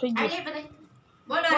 થઈ ગયું બોલો